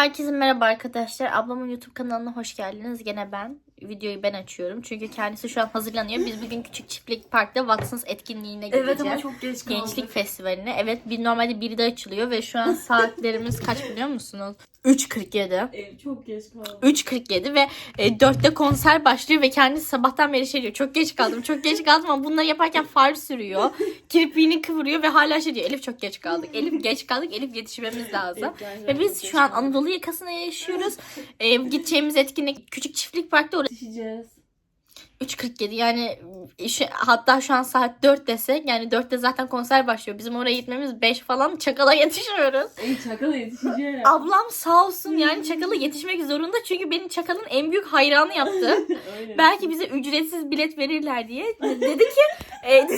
Herkese merhaba arkadaşlar. Ablamın YouTube kanalına hoş geldiniz. Gene ben. Videoyu ben açıyorum. Çünkü kendisi şu an hazırlanıyor. Biz bugün Küçük Çiftlik Park'ta Watsons etkinliğine gideceğiz. Evet ama çok geç kaldık. Gençlik Festivali'ne. Evet bir normalde 1'de açılıyor ve şu an saatlerimiz kaç biliyor musunuz? 3.47. Ee, çok geç kaldık. 3.47 ve e, 4'te konser başlıyor ve kendisi sabahtan beri şey diyor. Çok geç kaldım, çok geç kaldım ama bunları yaparken far sürüyor. Kirpiğini kıvırıyor ve hala şey diyor. Elif çok geç kaldık. Elif geç kaldık. Elif yetişmemiz lazım. Ve biz şu an Anadolu yakasında yaşıyoruz. E, gideceğimiz etkinlik Küçük Çiftlik Park'ta orası Yetişeceğiz. 3.47 yani şu, hatta şu an saat 4 desek yani 4'te zaten konser başlıyor. Bizim oraya gitmemiz 5 falan çakala yetişiyoruz. Ey çakala yetişeceğiz. Ablam sağ olsun yani çakala yetişmek zorunda çünkü beni çakalın en büyük hayranı yaptı. Belki bize ücretsiz bilet verirler diye. Dedi ki e,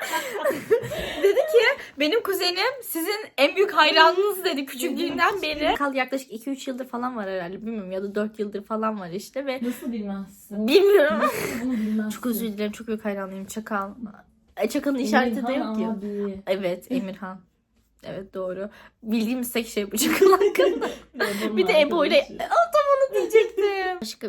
dedi ki benim kuzenim sizin en büyük hayranınız dedi küçüklüğünden beri. Kal yaklaşık 2-3 yıldır falan var herhalde bilmiyorum ya da 4 yıldır falan var işte ve Nasıl bilmezsin? bilmiyorum. Nasıl bunu bilmezsin? Çok özür dilerim çok büyük hayranıyım Çakal. E, Çakalın işareti de yok ki. Abi. Evet Emirhan. Evet doğru. Bildiğimiz tek şey bu Çakal hakkında. Bir de Ebo ile tam onu diyecektim. Başka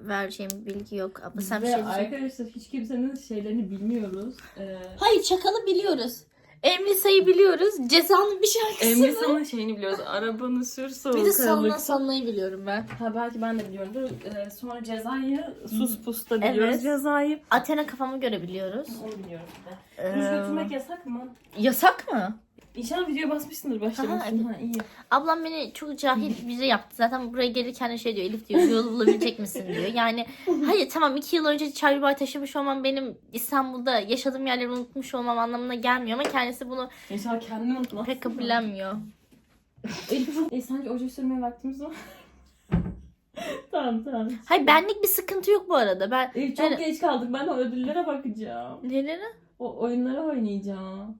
vereceğim bilgi yok. Ama sen bir Ve şey diyeceksin. arkadaşlar hiç kimsenin şeylerini bilmiyoruz. Ee, Hayır Çakal'ı biliyoruz. Emlisa'yı biliyoruz. Cezanın bir şarkısı var. Emre'nin şeyini biliyoruz. Arabanı sür soğuk Bir de Salla aralık. Salla'yı biliyorum ben. Ha belki ben de biliyorumdur. Ee, sonra cezayı sus pusta biliyoruz Evet. cezayı. Athena kafamı göre biliyoruz. Onu biliyorum bir de. Ee, götürmek yasak mı? yasak mı? İnşallah video basmışsındır başlamışsın. Ha, iyi. Ablam beni çok cahil biri yaptı. Zaten buraya gelirken şey diyor Elif diyor yol bulabilecek misin diyor. Yani hayır tamam iki yıl önce Çaylıbay taşımış olmam benim İstanbul'da yaşadığım yerleri unutmuş olmam anlamına gelmiyor ama kendisi bunu İnşallah kendini unutma. pek kabullenmiyor. Elif, e, sence oje sürmeye vaktimiz var? tamam tamam. Hayır benlik bir sıkıntı yok bu arada. Ben Elif çok Yani- geç kaldık. Ben o ödüllere bakacağım. neleri? O oyunlara oynayacağım.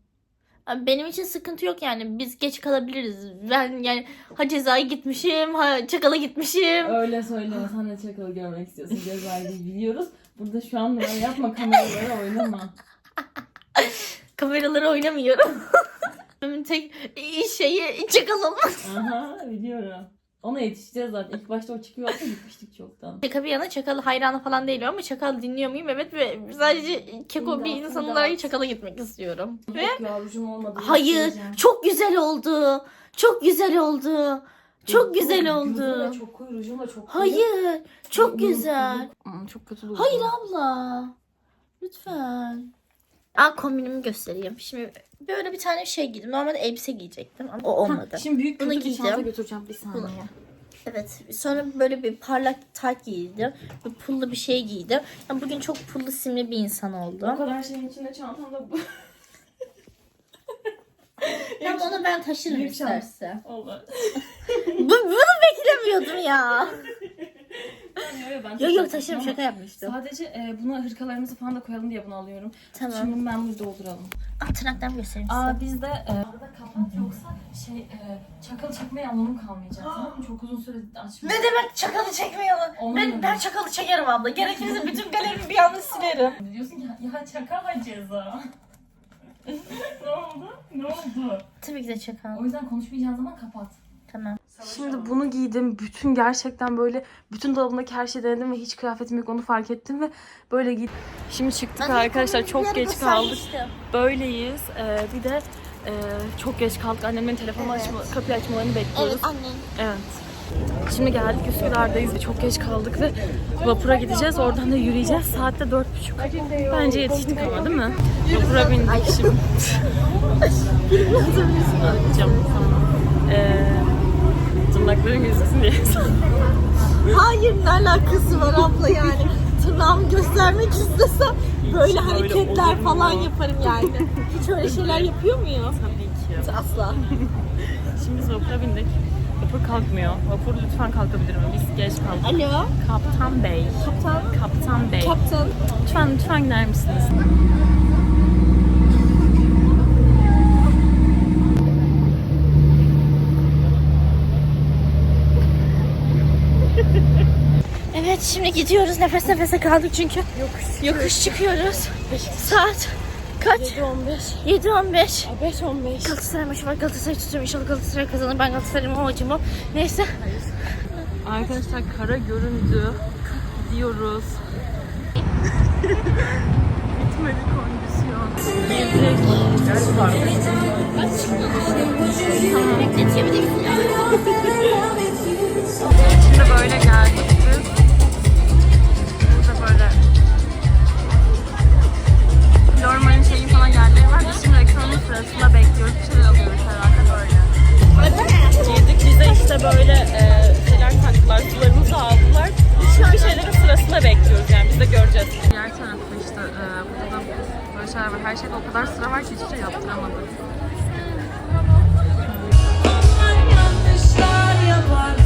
Benim için sıkıntı yok yani. Biz geç kalabiliriz. Ben yani ha cezaya gitmişim, ha çakala gitmişim. Öyle söyleme. Sen de çakalı görmek istiyorsun. Cezayı biliyoruz. Burada şu an numara yapma. Kameralara oynama. Kameraları oynamıyorum. Benim tek şeyi çakalım. Aha biliyorum. Ona yetişeceğiz zaten. İlk başta o çıkıyor olsa gitmiştik çoktan. Şaka bir yana çakal hayranı falan değilim ama çakal dinliyor muyum? Evet ve sadece keko bir insan olarak çakala gitmek istiyorum. Ve Yok yavrucum olmadı. hayır çok güzel oldu. Çok güzel oldu. Çok güzel oldu. çok koyu, rujum da çok koyu. Hayır çok güzel. Hmm, çok kötü. Hayır abla. Lütfen. Aa kombinimi göstereyim. Şimdi böyle bir tane şey giydim. Normalde elbise giyecektim ama o olmadı. Ha, şimdi büyük Bunu kötü bir giyeceğim. çanta götüreceğim bir saniye. Bunu. Evet. Sonra böyle bir parlak tayt giydim. Bir pullu bir şey giydim. Yani bugün çok pullu simli bir insan O oldum. kadar şeyin içinde çantamda bu. Ama onu ben taşırım Büyük çanta. istersen. Allah. Bu, bunu beklemiyordum ya. Ben Yok yok taşırım şaka yapmıştım. Sadece e, buna hırkalarımızı falan da koyalım diye bunu alıyorum. Tamam. Şimdi ben bunu dolduralım. Ah tırnaklarımı göstereyim size. Aa bizde e, arada kapat yoksa şey e, çakalı çekmeye anlamı kalmayacak tamam mı? Çok uzun süre açma. Ne demek çakalı çekmeyelim? Onu Ben, ben çakalı çekerim abla. Gerekirse bütün galerimi bir anda silerim. Diyorsun ki ya çakal ceza. ne oldu? Ne oldu? Tabii ki de çakal. O yüzden konuşmayacağın zaman kapat. Tamam. Şimdi bunu giydim. Bütün gerçekten böyle bütün dolabımdaki her şeyi denedim ve hiç kıyafetim yok onu fark ettim ve böyle giydim. Şimdi çıktık arkadaşlar çok geç kaldık. Böyleyiz. Ee, bir de e, çok geç kaldık. Annemin telefonu Evet. açma, kapıyı açmalarını bekliyoruz. Evet annen. Evet. Şimdi geldik Üsküdar'dayız ve çok geç kaldık ve vapura gideceğiz. Oradan da yürüyeceğiz. Saatte dört buçuk. Bence yetiştik ama değil mi? Vapura bindik şimdi. Ee, tırnakların gözüksün diye. Hayır ne alakası var abla yani. Tırnağımı göstermek istesem böyle Hiç hareketler olur mu? falan yaparım yani. Hiç öyle şeyler yapıyor muyum? Tabii ki. Asla. Şimdi biz vapura bindik. Vapur kalkmıyor. Vapur lütfen kalkabilir mi? Biz geç kaldık. Alo. Kaptan Bey. Kaptan. Kaptan Bey. Kaptan. Lütfen lütfen gider misiniz? Evet şimdi gidiyoruz. Nefes nefese kaldık çünkü. Yokuş, yokuş çıkıyoruz. Saat Kaç? 7-15. 7-15. 5-15. Galatasaray maçı var. Galatasaray tutuyorum. İnşallah Galatasaray kazanır. Ben Galatasaray'ım ama acımam. Neyse. Arkadaşlar kara göründü. Gidiyoruz. Bitmedi kondisyon. Şimdi böyle geldik Falan yerleri var. Biz şimdi ekranın sırasında bekliyoruz. Bir şeyler alıyoruz herhalde böyle. Girdik bize işte böyle e, şeyler taktılar. Sularımızı aldılar. Biz şimdi bir şeylerin sırasında bekliyoruz yani. Biz de göreceğiz. Diğer tarafta işte e, burada da böyle şeyler var. Her şeyde o kadar sıra var ki hiçbir şey yaptıramadık. yanlışlar yapar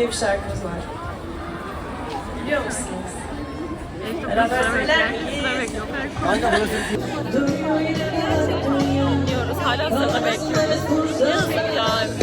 diye bir şarkımız var. Biliyor musunuz? Beraber söyler miyiz? Diyoruz. Hala sırada bekliyoruz. Yazık ya.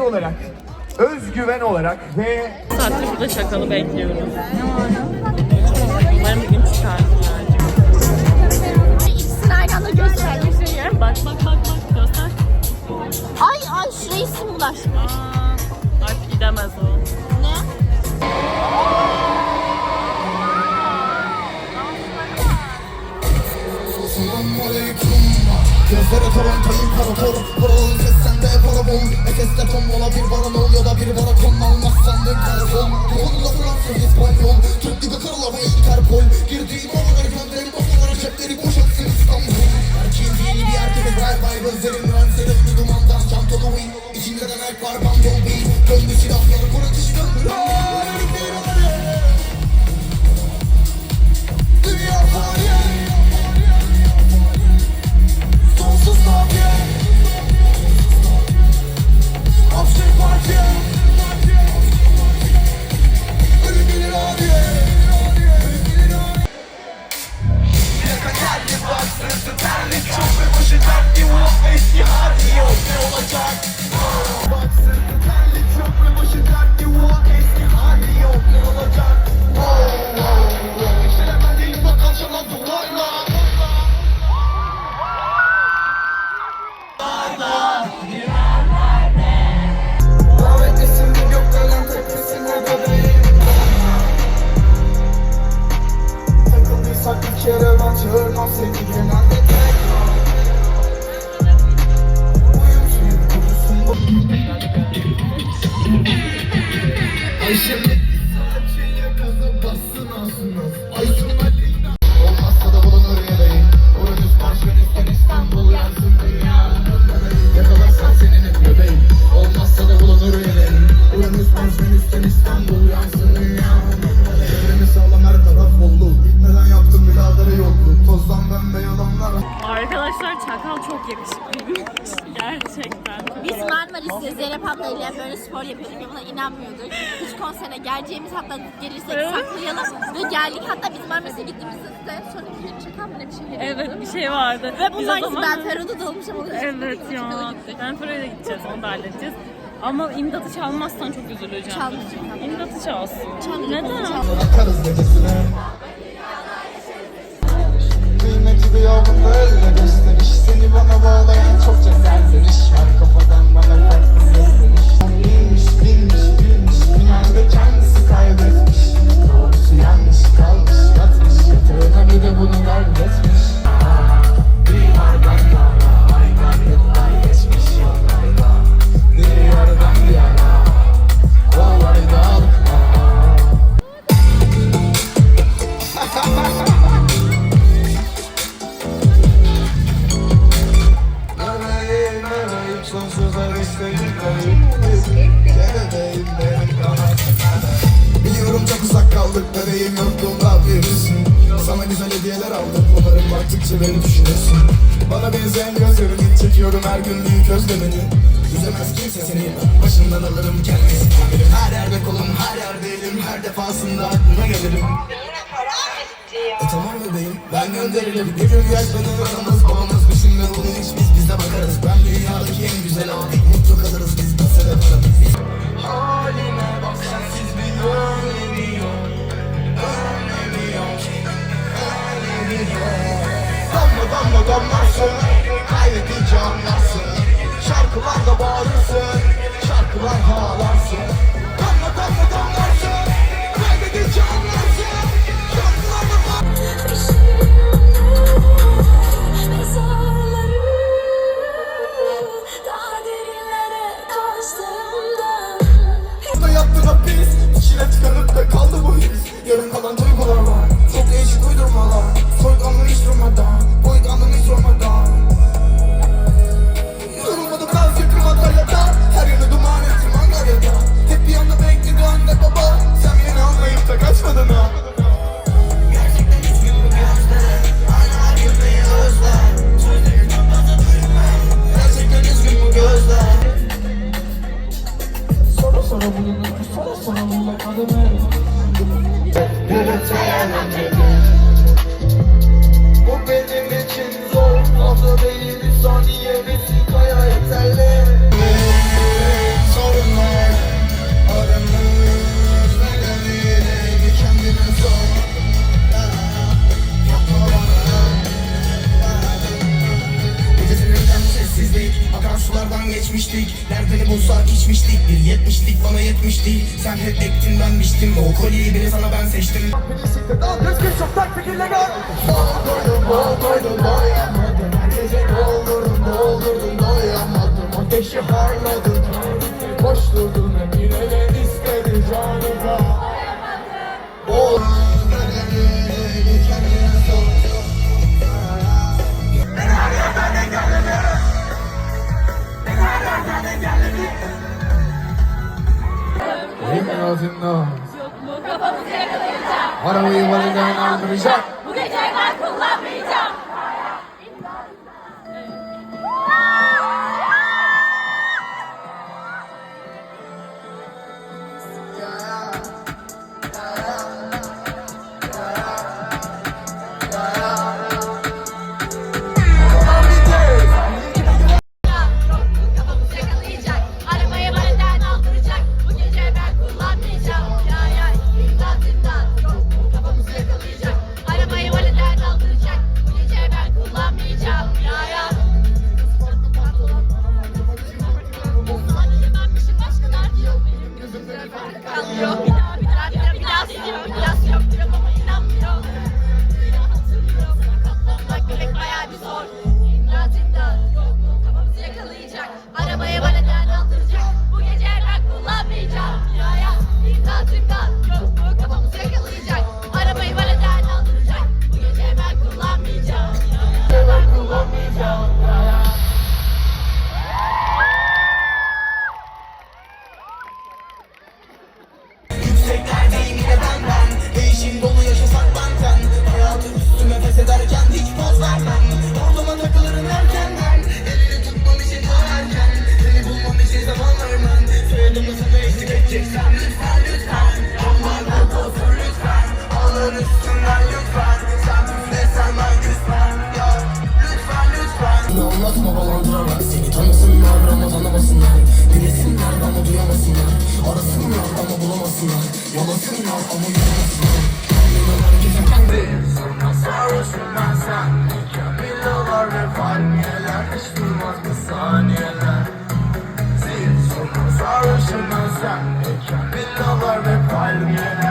Enerji olarak, özgüven olarak ve Saattir burada şakalı bekliyoruz. Umarım bugün çıkar. İkisini aynı anda göstereceğim. Bak bak bak bak göster. Ay ay şurayı sim bulaşmış. Artık gidemez o. Gözlere torontayım karakol Paralın ses sende para bol Efes'te tombola bir baron Ya da bir barakon almazsan dön karakol. Doğumda Fransız İspanyol Türk gibi kırıla ve Interpol Girdiğim yaradan çağırmam seni genelde Ayşe Arkadaşlar Çakal çok yakışıklıymış. Gerçekten. Biz Marmaris'te Zeynep ablayla böyle spor yapıyorduk ve buna inanmıyorduk. Hiç konserine geleceğimiz hatta gelirsek saklayalım ve geldik. Hatta biz Marmaris'e gittiğimizde de sonra bir şaka mı ne bir şey geliyordu. Evet bir şey vardı. Ve Biz o bunlar zaman- ben Fero'da dolmuşum. yüzden Evet ya. Ben Feray'a da gideceğiz. Onu da halledeceğiz. Ama imdatı çalmazsan çok üzüleceğim. Çalmayacak. İmdatı çalsın. Çalmayacak, Neden? çalmayacak. Akarız gecesine Kıymeti bir elle gösteriş Seni bana bağlayan çokça serzeniş Her kafadan bana farklı sesleniş Binmiş binmiş bilmiş Finalde kendisi kaybetmiş. Doğrusu yanlış kalmış Yatmış. Yatağına bir de bunu kaybetmiş Diyardan Al düzgün çok taktik illegal Doldurdum bol koydum doyamadım Her gece doldurdum doldurdum doyamadım Ateşi harladım Boş durdun hep yine de istedi canıma O kendine sor Benim ağzımda Arabayı validen aldıracak Bu gece ben sen Villalar ve palmiyeler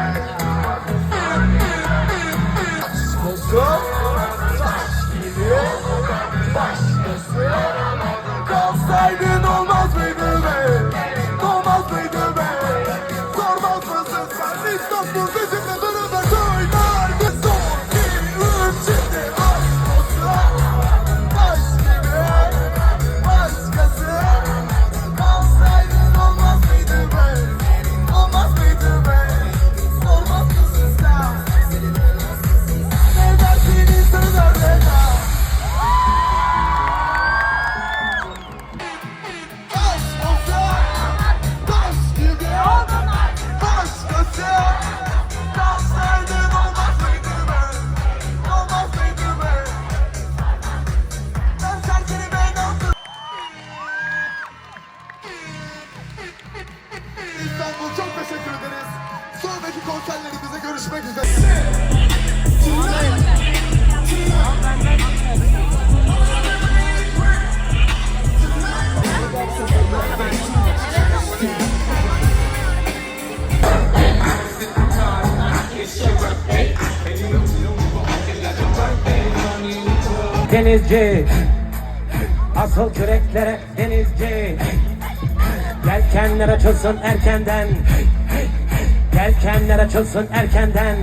Açılsın erkenden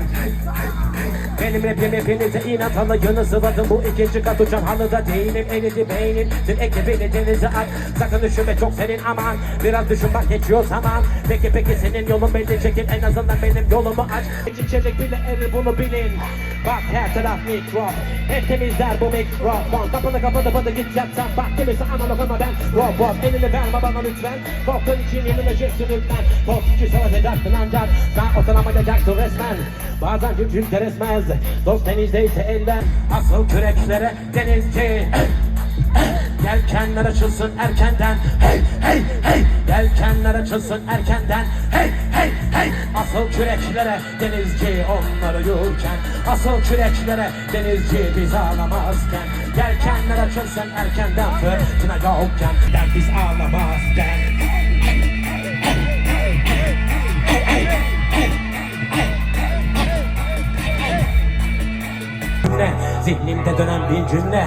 benim rapim hepinize inat alayını sıvadım Bu ikinci kat uçan halıda değilim. Elidi beynin Tüm ekibini denize at. Sakın üşüme çok senin aman. Biraz düşün bak geçiyor zaman. Peki peki senin yolun belli. Çekil En azından benim yolumu aç. İçecek bile erir bunu bilin. Bak her taraf mikrop Hep temizler bu mikrofon. Kapını kapadı bana git yatsan. Bak kimisi analog ama ben robot. Elini verme bana lütfen. Korkun için yemin edeceksin lütfen Korkucu savaş edersin ancak. Sen oturamayacaksın resmen. Bazen gücün geresmez Dost denizdeyse elden Asıl küreklere denizci. Yelkenler açılsın erkenden. Hey hey hey. Yelkenler açılsın erkenden. Hey hey hey. Asıl küreklere denizci onları yurken Asıl küreklere denizci biz ağlamazken. Yelkenler açılsın erkenden Fırtına yokken. Der biz ağlamazken cümle Zihnimde dönen bir cümle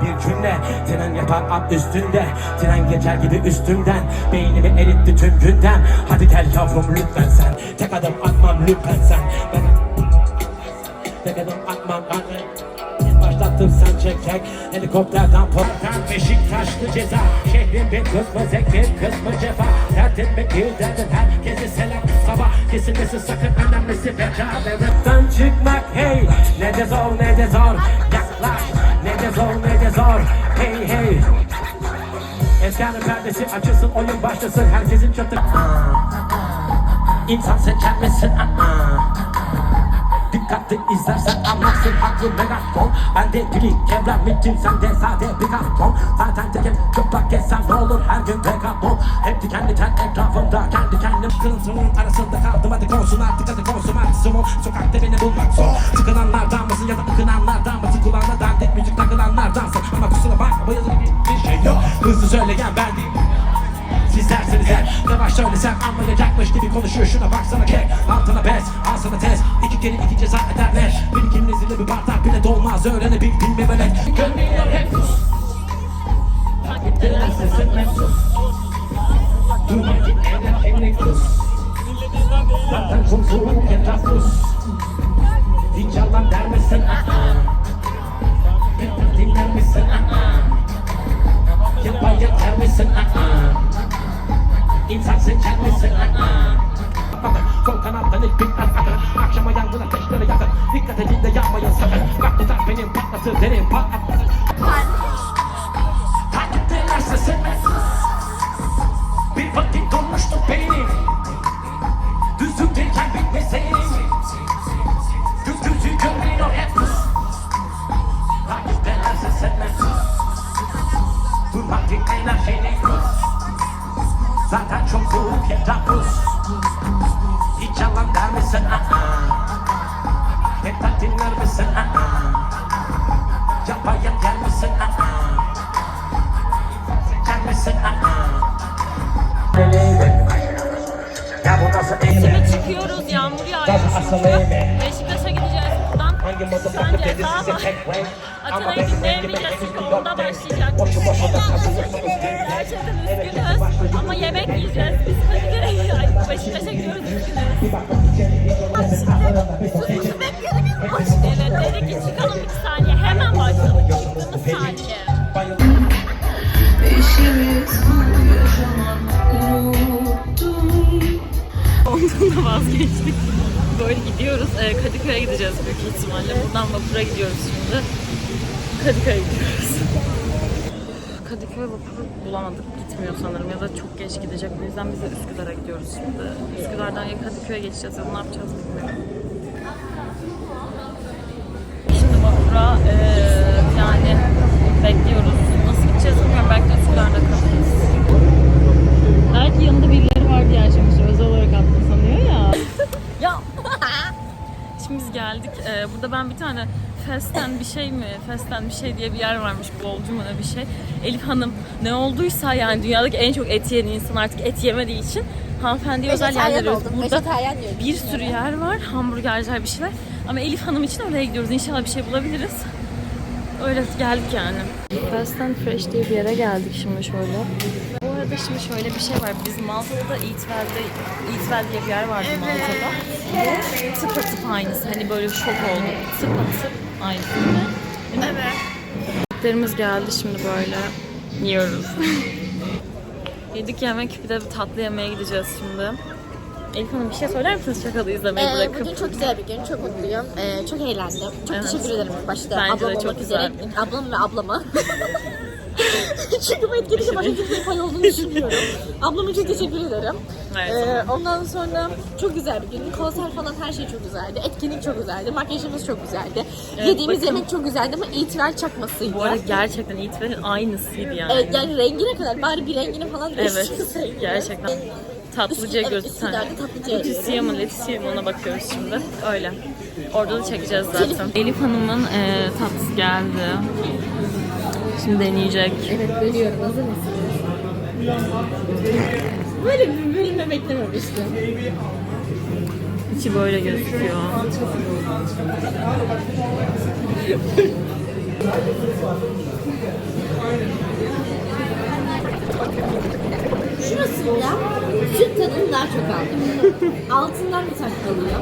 bir cümle Tren yapar at üstünde Tren geçer gibi üstümden Beynimi eritti tüm günden Hadi gel yavrum lütfen sen Tek adım atmam lütfen sen Tek adım atmam ben sen çek çek Helikopterden poptan Beşiktaşlı ceza Şehrin bir kısmı zek bir kısmı cefa Derdin bekir derdin herkese selam. Sabah kesilmesi sakın önemlisi beceremekten çıkmak. Hey Ne de zor ne de zor. Yaklaş ne de zor ne de zor. Hey hey. Eskanın perdesi açılsın oyun başlasın. Herkesin çatı İnsan seçer misin? Aa. Dikkatli izlersen anlarsın aklın megafon Ben de dili kevlenmişim sen de sade bir karton Zaten tekim çıplak gezsem ne olur her gün dekapon Hep dikenli ten etrafımda kendi kendim. Kırıntının arasında kaldım hadi konsun artık hadi konsun maksimum. Sokakta beni bulmak zor. Tıkınanlardan mısın ya da ıkınanlardan mısın? Kulağına dik müzik takılanlardansın Ama kusura bakma bayılır bir şey yok. Hızlı söyleyen ben değil siz dersiniz her Yavaş söylesem anlayacakmış gibi konuşuyor Şuna baksana kek Altına bez Al sana test İki kere iki ceza ederler Birikimin izinde bir bardak bile dolmaz Öğrenebil bilmemelek Gönlüyor hep sus Takipteler sesin hep sus Durma git evden evine kus Zaten soğuk etraf kus Hiç yalan der misin? Aa. Bir dinler misin? Aa. Yapar yeter misin? Aa. İnsan seçer misin? Sol kanattan ilk bir atlatır Akşama yangın ateşleri yakın Dikkat edin de yanmayın sakın Bak tutar benim patlatır derin patlatır Takipteler Zaten çok soğuk etrafız Hiç yalan der misin? Aa, aa. Hep misin? Aa, aa. Yapaya misin? Aa, aa. Misin? Aa. Ya bu nasıl eğme? çıkıyoruz yağmur yağıyor çünkü. Beşiktaş'a gideceğiz buradan. Sence sağ Atan'a gidemeyeceğiz çünkü onda başlayacak. Gerçekten üzgünüm ama yemek yiyeceğiz. Biz Kadıköy'e ay, Beşiktaş'a gidiyoruz üzgünüz. Evet dedik ki çıkalım iki saniye hemen başladık çıktığımız saniye. Ondan da vazgeçtik. Böyle gidiyoruz. Ee, Kadıköy'e gideceğiz büyük ihtimalle. Buradan vapura gidiyoruz şimdi. Kadıköy'e gidiyoruz. Kadıköy vapuru bulamadık. Gitmiyor sanırım ya da çok geç gidecek. O yüzden biz de Üsküdar'a gidiyoruz şimdi. Üsküdar'dan ya Kadıköy'e geçeceğiz ya ne yapacağız bilmiyorum. Şimdi vapura eee, yani bekliyoruz. Nasıl gideceğiz bilmiyorum. Belki de Üsküdar'da kalırız. Belki yanında birileri var diye yaşamış. Özel olarak attım sanıyor ya. ya. Şimdi biz geldik. Ee, burada ben bir tane Festen bir şey mi? Festen bir şey diye bir yer varmış. Bolcu mu ne bir şey. Elif Hanım ne olduysa yani dünyadaki en çok et yiyen insan artık et yemediği için hanımefendiye özel yerler arıyoruz. oldum. Burada bir sürü yer var. Hamburgerciler bir şeyler. Ama Elif Hanım için oraya gidiyoruz. İnşallah bir şey bulabiliriz. Öyle geldik yani. Fast and Fresh diye bir yere geldik şimdi şöyle. Bu arada şimdi şöyle bir şey var. Biz Malta'da Eatwell'de, Eatwell diye bir yer vardı Malta'da. Bu tıpatıp aynısı. Hani böyle şok olduk. Tıpatıp aynısı. Evet. Yemeklerimiz geldi şimdi böyle. Yiyoruz. Yedik yemek bir de bir tatlı yemeğe gideceğiz şimdi. Elif Hanım bir şey söyler misiniz şakalı izlemeyi Ee, bırakıp? bugün çok güzel bir gün, çok mutluyum. Ee, çok eğlendim. Çok Evet. teşekkür ederim başta Bence ablam de çok olmak üzere. güzel. Ablam ve ablama. Çünkü bu etkinlikte başka kimsenin pay olduğunu düşünmüyorum. Ablama çok teşekkür ederim. Evet. Ee, ondan sonra çok güzel bir gündü. Konser falan her şey çok güzeldi. Etkinlik çok güzeldi. Makyajımız çok güzeldi. Evet, Yediğimiz bakın. yemek çok güzeldi ama itiraz çakmasıydı. Bu arada gerçekten Eatwell'in aynısıydı yani. Evet, yani rengine kadar bari bir rengini falan Evet, gerçekten tatlıca gözüken. Leticia mı Leticia mı ona bakıyoruz şimdi. Öyle. Orada da çekeceğiz zaten. Elif Hanım'ın e, tatlısı geldi. Şimdi deneyecek. Evet bölüyorum. Hazır mısınız? Böyle bir bölümde beklememiştim. İçi böyle gözüküyor. Şurasında süt tadını daha çok aldım. Altından bir tat kalıyor.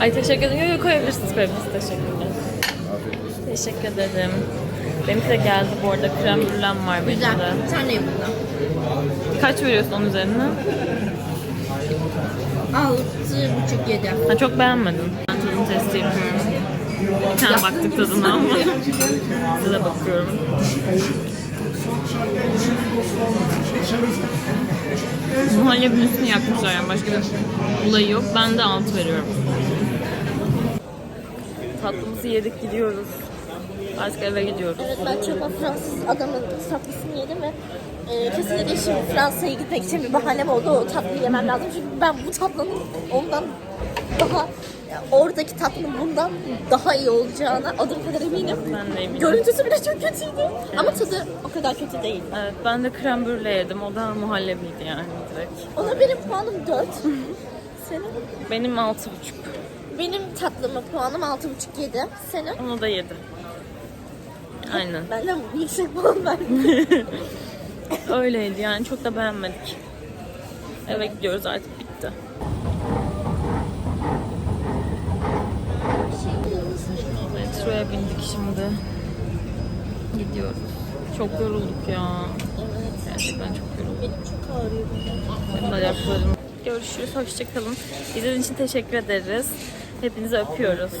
Ay teşekkür ederim. Yok koyabilirsiniz koyabilirsiniz. Teşekkürler. Teşekkür ederim. Benimki de geldi bu arada. Krem brülem var benim Güzel. de. Sen de yapın. Kaç veriyorsun onun üzerine? Altı buçuk yedi. Ha, çok beğenmedim. Ben tadım testi yapıyorum. Bir tane baktık tadına ama size bakıyorum. Muhallebinin üstünü yakmışlar yani başka bir olayı yok. Ben de altı veriyorum. Tatlımızı yedik gidiyoruz. Artık eve gidiyoruz. Evet ben çöpe Fransız adamın tatlısını yedim ve e, kesinlikle şimdi Fransa'ya gitmek için bir bahanem oldu. O tatlıyı yemem lazım. Çünkü ben bu tatlının ondan daha oradaki tatlının bundan daha iyi olacağına adım kadar eminim. Ben de eminim. Görüntüsü bile çok kötüydü. Ama tadı o kadar kötü değil. Evet, ben de krem brûlée yedim. O da muhallebiydi yani direkt. Ona benim puanım 4. Senin? Benim altı buçuk. Benim tatlıma puanım 6,5 7. Senin? Onu da yedi. Aynen. Benden yüksek puan verdin. Öyleydi yani çok da beğenmedik. Eve gidiyoruz artık Metroya bindik şimdi. Gidiyoruz. Çok yorulduk ya. Gerçekten çok yorulduk. Çok ağrıyor. Benim ayaklarım. Görüşürüz. Hoşçakalın. İzlediğiniz için teşekkür ederiz. Hepinizi öpüyoruz.